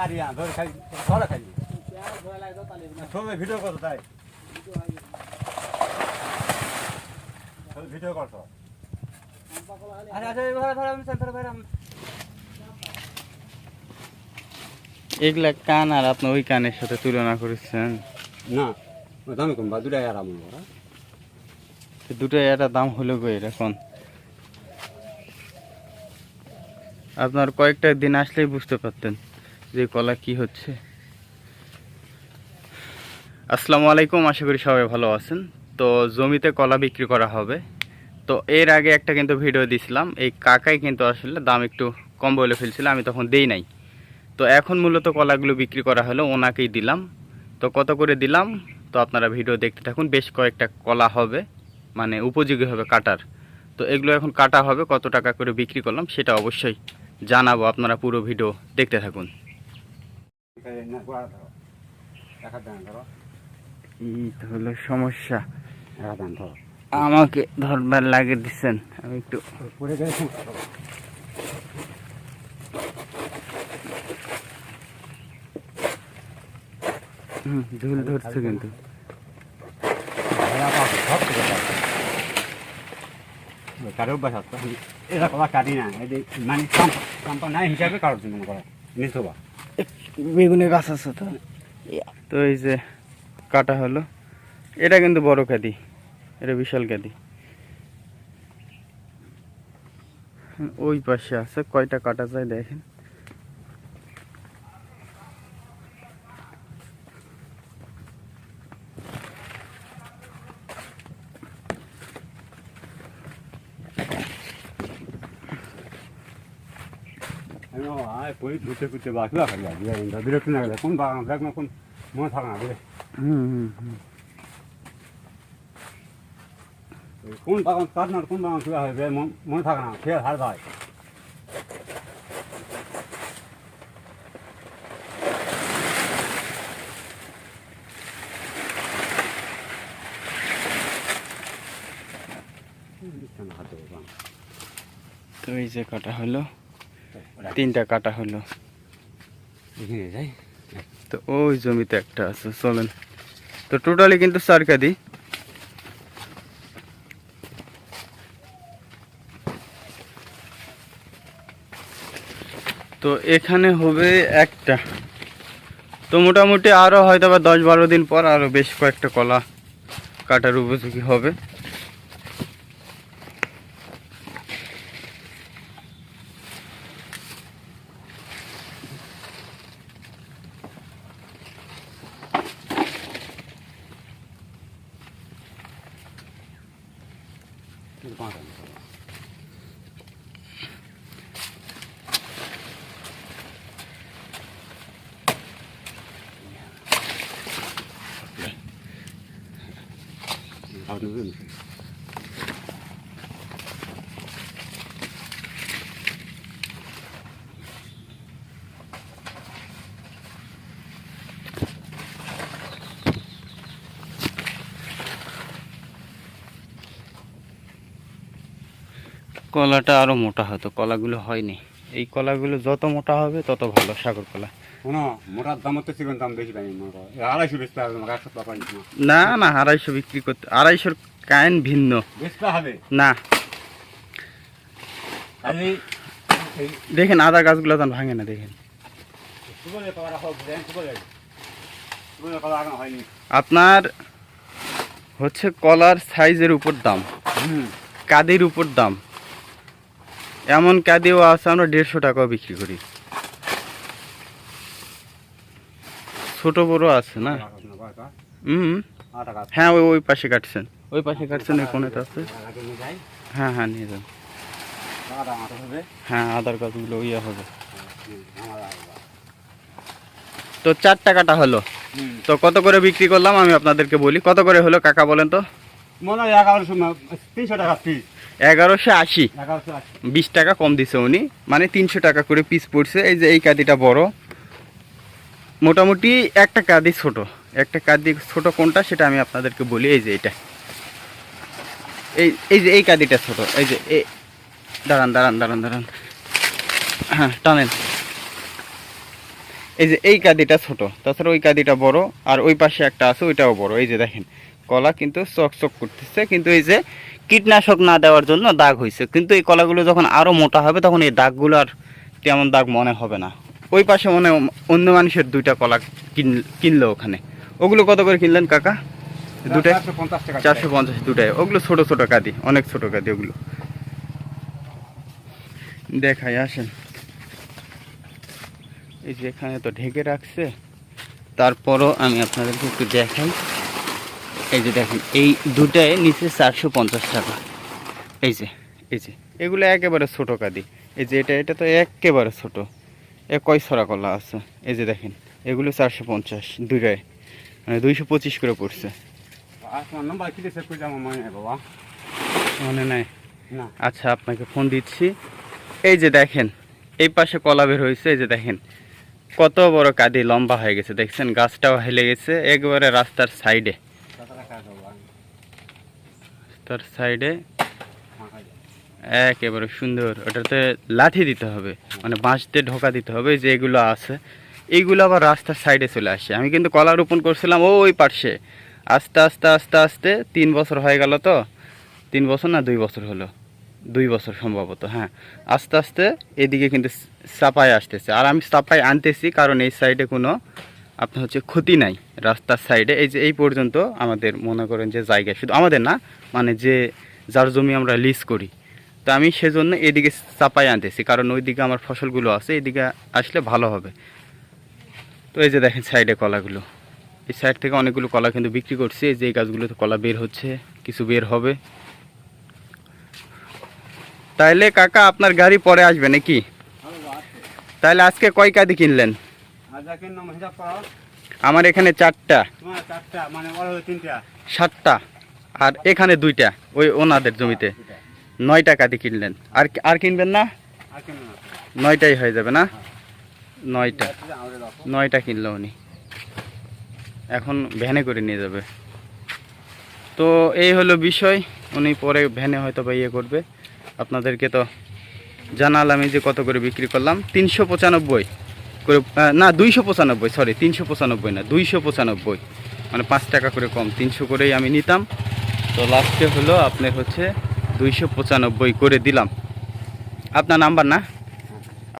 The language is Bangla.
কারিয়া ধরে খাই ধরে খাই। ছবি ভিডিও করো তাই। ভিডিও করছ এগুলা কান আর আপনি ওই কানের সাথে তুলনা করেছেন? না দামি কম বা দুটাই আরাম করা তো একটা দাম হলো গো এখন? আপনার কয়েকটা দিন আসলেই বুঝতে পারতেন। যে কলা কি হচ্ছে? আসসালামু আলাইকুম, আশা করি সবাই ভালো আছেন। তো জমিতে কলা বিক্রি করা হবে। তো এর আগে একটা কিন্তু ভিডিও দিছিলাম, এই কাকাই কিন্তু আসলে দাম একটু কম বলে ফেলছিল, আমি তখন দেই নাই। তো এখন মূলত কলাগুলো বিক্রি করা হলো, ওনাকেই দিলাম। তো কত করে দিলাম? তো আপনারা ভিডিও দেখতে থাকুন, বেশ কয়েকটা কলা হবে মানে উপযোগী হবে কাটার। তো এগুলো এখন কাটা হবে, কত টাকা করে বিক্রি করলাম সেটা অবশ্যই জানাব, আপনারা পুরো ভিডিও দেখতে থাকুন। হলো সমস্যা। আমাকে ধরবার লাগে দিচ্ছেন আমি একটু ঝুল ধরছে কিন্তু। কারোর আছে এরা কলা কাটি না। মানে কাম্পা নাই হিসাবে কারোর জন্য করা। নিতে বা বেগুনের গাছ আছে তো। তো এই যে কাটা হলো। এটা কিন্তু বড় কাদি এটা বিশাল কাদি ওই পাশে আছে, কয়টা কাটা যায় দেখেন। আমি ও আয় কই ঘুরতে ঘুরতে বাকি বা খালি আগে বিরক্ত না গেলে কোন বাগান দেখ না কোন মনে থাকে না বুঝলে হুম হুম হুম ওই কোন বাগান কার না কোন বাগান শুয়ে হবে মন- মনে থাকে না খেয়ে হার ভাই হাতে বাগান তো এই যে কাটা হলো তিনটা কাটা হলো। তো ওই জমিতে একটা আছে চলেন। তো টোটালি কিন্তু চার কাদি তো এখানে হবে একটা। তো মোটামুটি আরও হয়তো বা দশ বারো দিন পর আরও বেশ কয়েকটা কলা কাটার উপযোগী হবে। পাঁচ আনা আপনি কলাটা আরও মোটা হতো কলাগুলো হয়নি। এই কলাগুলো যত মোটা হবে তত ভালো সাগর কলা। না না আড়াইশো বিক্রি করতে আড়াইশোর কায়ন ভিন্ন। হবে? না। দেখেন আদা গাছগুলো তখন ভাঙে না দেখেন। আপনার হচ্ছে কলার সাইজের উপর দাম। কাদের উপর দাম? এমন কাদিও আছে, আমরা দেড়শো টাকাও বিক্রি করি। ছোট বড় আছে না? হুম হ্যাঁ ওই ওই পাশে কাটছেন। ওই পাশে কাটছেন ওই কোণেতে আছে। হ্যাঁ হ্যাঁ নিয়ে যান। হ্যাঁ আধার কার্ডগুলো ইয়ে হবে। তো চার টাকাটা হলো। তো কত করে বিক্রি করলাম আমি আপনাদেরকে বলি। কত করে হলো, কাকা বলেন তো? মনে হয় তিনশো টাকা পিস এগারোশো আশি। বিশ টাকা কম দিছে উনি। মানে তিনশো টাকা করে পিস পড়ছে। এই যে এই কাদিটা বড়। মোটামুটি একটা কাদি ছোট। একটা কাদি ছোট কোনটা সেটা আমি আপনাদেরকে বলি। এই যে এটা। এই এই যে এই কাদিটা ছোট। এই যে এই দাঁড়ান দাঁড়ান দাঁড়ান দাঁড়ান। হ্যাঁ টানেন। এই যে এই কাদিটা ছোট। তাছাড়া ওই কাদিটা বড়। আর ওই পাশে একটা আছে ওইটাও বড়। এই যে দেখেন। কলা কিন্তু চকচক করতেছে কিন্তু এই যে কীটনাশক না দেওয়ার জন্য দাগ হয়েছে। কিন্তু এই কলাগুলো যখন আরও মোটা হবে তখন এই দাগগুলো আর তেমন দাগ মনে হবে না। ওই পাশে মনে অন্য মানুষের দুইটা কলা কিন- কিনলো ওখানে। ওগুলো কত করে কিনলেন কাকা? দুটাই চারশো পঞ্চাশ দুটাই ওগুলো ছোট ছোট কাদি অনেক ছোট কাদি ওগুলো। দেখাই আসেন। এই যে এখানে তো ঢেকে রাখছে। তারপরও আমি আপনাদেরকে একটু দেখাই। এই যে দেখেন এই দুটায় নিচে চারশো পঞ্চাশ টাকা। এই যে এই যে। এগুলো একেবারে ছোটো কাদি। এই যে এটা এটা তো একেবারে ছোট। এ কয় ছড়া কলা আছে? এই যে দেখেন এগুলো চারশো পঞ্চাশ দুটায় মানে দুইশো পঁচিশ করে পড়ছে। মনে বাবা? মনে নাই। না। আচ্ছা আপনাকে ফোন দিচ্ছি। এই যে দেখেন এই পাশে কলা বের হয়েছে। এই যে দেখেন কত বড় কাদি লম্বা হয়ে গেছে। দেখছেন গাছটাও হেলে গেছে। একবারে রাস্তার সাইডে। তার সাইডে একেবারে সুন্দর। ওটাতে লাঠি দিতে হবে। মানে বাঁশ দিয়ে ঢোকা দিতে হবে যে এগুলো আছে। এইগুলো আবার রাস্তার সাইডে চলে আসে। আমি কিন্তু কলা রোপণ করছিলাম ওই পার্শ্বে। আস্তে আস্তে আস্তে আস্তে তিন বছর হয়ে গেল তো। তিন বছর না দুই বছর হলো? দুই বছর সম্ভবত হ্যাঁ। আস্তে আস্তে এদিকে কিন্তু চাপায় আসতেছে। আর আমি চাপায় আনতেছি কারণ এই সাইডে কোনো আপনার হচ্ছে ক্ষতি নাই, রাস্তার সাইডে এই যে, এই পর্যন্ত আমাদের মনে করেন যে জায়গা, শুধু আমাদের না মানে যে যার জমি আমরা লিজ করি। তো আমি সেজন্য এদিকে চাপাই আনতেছি, কারণ ওইদিকে আমার ফসলগুলো আছে, এদিকে আসলে ভালো হবে। তো এই যে দেখেন সাইডে কলাগুলো। এই সাইড থেকে অনেকগুলো কলা কিন্তু বিক্রি করছি, এই যে এই গাছগুলোতে কলা বের হচ্ছে, কিছু বের হবে। তাইলে কাকা, আপনার গাড়ি পরে আসবে নাকি? তাহলে আজকে কয় কাদি কিনলেন? আমার এখানে চারটা। মানে সাতটা আর এখানে দুইটা ওই ওনাদের জমিতে। দুটা। নয়টা কাদি কিনলেন। আর আর কিনবেন না? নয়টাই হয়ে যাবে না? নয়টা। আমাদের দেখো। নয়টা কিনলো উনি। এখন ভ্যানে করে নিয়ে যাবে। তো এই হলো বিষয়। উনি পরে ভ্যানে হয়তো বা ইয়ে করবে। আপনাদেরকে তো জানালাম এই যে কত করে বিক্রি করলাম। তিনশো পঁচানব্বই। করে না, দুইশো পঁচানব্বই সরি তিনশো পঁচানব্বই না, দুইশো পঁচানব্বই। মানে পাঁচ টাকা করে কম, তিনশো করেই আমি নিতাম। তো লাস্টে হলো আপনি হচ্ছে দুইশো পঁচানব্বই করে দিলাম। আপনার নাম্বার না?